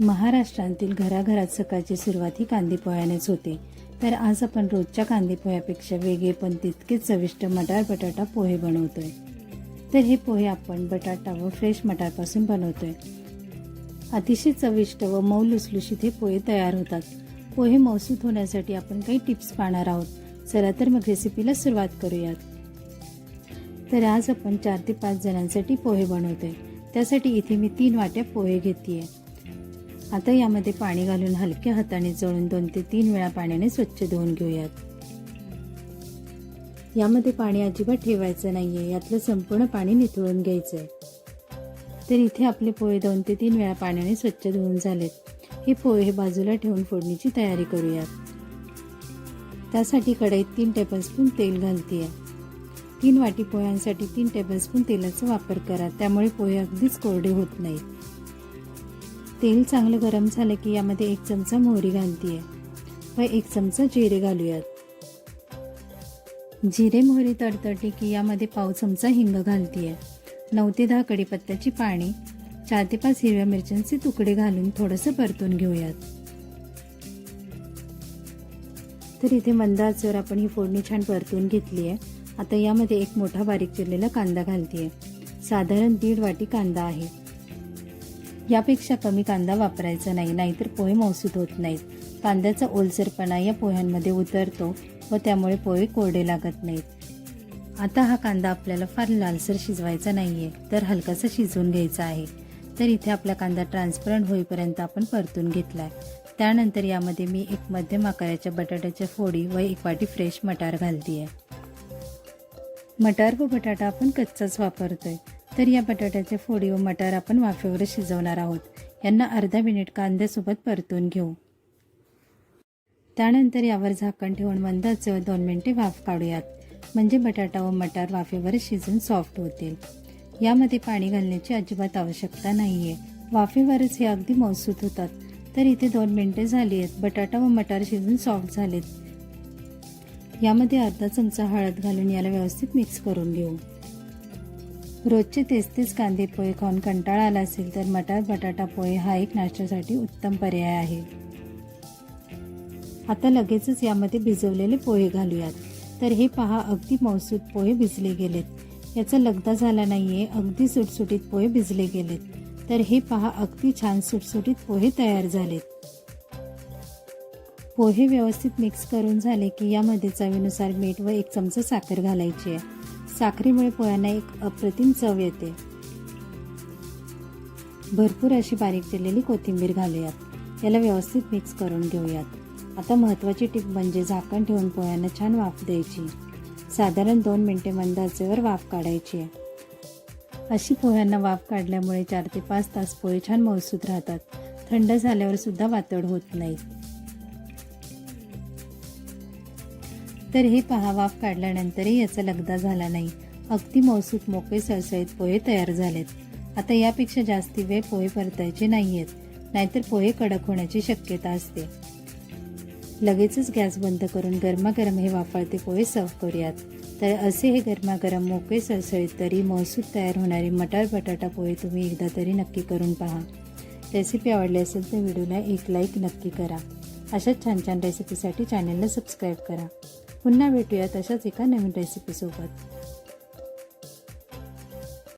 महाराष्ट्रातील घराघरात सकाळची सुरुवात ही कांदेपोह्यानेच होते. तर आज आपण रोजच्या कांदेपोह्यापेक्षा वेगळे पण तितकेच चविष्ट मटार बटाटा पोहे बनवतोय. तर हे पोहे आपण बटाटा व फ्रेश मटारपासून बनवतोय. अतिशय चविष्ट व मऊ लुसलुशीत हे पोहे तयार होतात. पोहे मौसूत होण्यासाठी आपण काही टिप्स पाहणार आहोत. चला तर मग रेसिपीला सुरुवात करूयात. तर आज आपण चार ते पाच जणांसाठी पोहे बनवतोय. त्यासाठी इथे मी तीन वाट्या पोहे घेते आता यामध्ये पाणी घालून हलक्या हाताने जळून दोन ते तीन वेळा पाण्याने स्वच्छ धुवून घेऊयात. यामध्ये पाणी अजिबात ठेवायचं नाहीये. यातलं संपूर्ण पाणी निथळून घ्यायचंय. तर इथे आपले पोहे दोन ते तीन वेळा पाण्याने स्वच्छ धुवून झालेत. हे पोहे बाजूला ठेवून फोडणीची तयारी करूयात. त्यासाठी कढईत तीन टेबलस्पून तेल घालते तीन वाटी पोह्यांसाठी तीन टेबलस्पून तेलाचा वापर करा. त्यामुळे पोहे अगदीच कोरडे होत नाहीत. तेल चांगलं गरम झालं की यामध्ये एक चमचा मोहरी घालते व एक चमचा जिरे घालूयात. जिरे मोहरी तडतडली की यामध्ये पाव चमचा हिंग घालते नऊ ते दहा कढीपत्त्याची पाणी चार ते पाच हिरव्या मिरच्यांचे तुकडे घालून थोडंसं परतून घेऊयात. तर इथे मंद आचेवर आपण ही फोडणी छान परतून घेतली आहे आता यामध्ये एक मोठा बारीक चिरलेला कांदा घालते साधारण दीड वाटी कांदा आहे. यापेक्षा कमी कांदा वापरायचा नाही नाहीतर पोहे मौसूत होत नाहीत. कांद्याचा ओलसरपणा या पोह्यांमध्ये उतरतो व त्यामुळे पोहे कोरडे लागत नाहीत. आता हा कांदा आपल्याला फार लालसर शिजवायचा नाही आहे तर हलकासा शिजवून घ्यायचा आहे. तर इथे आपला कांदा ट्रान्सपरंट होईपर्यंत आपण परतून घेतला आहे त्यानंतर यामध्ये मी एक मध्यम आकाराच्या बटाट्याच्या फोडी व एक वाटी फ्रेश मटार घालतीये. मटार व बटाटा आपण कच्चाच वापरतो आहे तर या बटाट्याचे फोडी व मटार आपण वाफेवर शिजवणार आहोत. यांना अर्धा मिनिट कांद्यासोबत परतून घेऊ. त्यानंतर यावर झाकण ठेवून मंदाच दोन मिनिटे वाफ काढूयात. म्हणजे बटाटा व मटार वाफेवर शिजून सॉफ्ट होतील. यामध्ये पाणी घालण्याची अजिबात आवश्यकता नाही आहे वाफेवरच हे अगदी मौसूत होतात. तर इथे दोन मिनिटे झाली आहेत बटाटा व मटार शिजून सॉफ्ट झालेत. यामध्ये अर्धा चमचा हळद घालून याला व्यवस्थित मिक्स करून घेऊ. रोजचे तेच तेच कांदे पोहे खाऊन कंटाळा आला असेल तर मटार बटाटा पोहे हा एक नाश्त्यासाठी उत्तम पर्याय आहे. आता लगेचच यामध्ये भिजवलेले पोहे घालूयात. तर हे पहा अगदी मौसूद पोहे भिजले गेलेत. याचा लगदा झाला नाही आहे अगदी सुटसुटीत पोहे भिजले गेलेत. तर हे पहा अगदी छान सुटसुटीत पोहे तयार झालेत. पोहे व्यवस्थित मिक्स करून झाले की यामध्ये चवीनुसार मीठ व एक चमचा साखर घालायची आहे. साखरेमुळे पोह्यांना एक अप्रतिम चव येते. भरपूर अशी बारीक चिरलेली कोथिंबीर घालूयात. याला व्यवस्थित मिक्स करून घेऊयात. आता महत्त्वाची टीप म्हणजे झाकण ठेवून पोह्यांना छान वाफ द्यायची. साधारण दोन मिनटे मंद आचेवर वाफ काढायची आहे. अशी पोह्यांना वाफ काढल्यामुळे चार ते पाच तास पोहे छान मौसूत राहतात. थंड झाल्यावर सुद्धा वातड होत नाही. तर हे पहा वाफ काढल्यानंतरही याचा लगदा झाला नाही. अगदी मौसूक मोकळे सळसळीत पोहे तयार झालेत. आता यापेक्षा जास्ती वेळ पोहे परतायचे नाही आहेत नाहीतर पोहे कडक होण्याची शक्यता असते. लगेचच गॅस बंद करून गरमागरम हे वाफाळते पोहे सर्व करूयात. तर असे हे गरमागरम मोकळे सळसळीत तरी महसूल तयार होणारे मटार बटाटा पोहे तुम्ही एकदा तरी नक्की करून पहा. रेसिपी आवडली असेल तर व्हिडिओला एक लाईक नक्की करा. अशाच छान छान रेसिपीसाठी चॅनलला सबस्क्राईब करा. पुन्हा भेटूया तशाच एका नवीन रेसिपीसोबत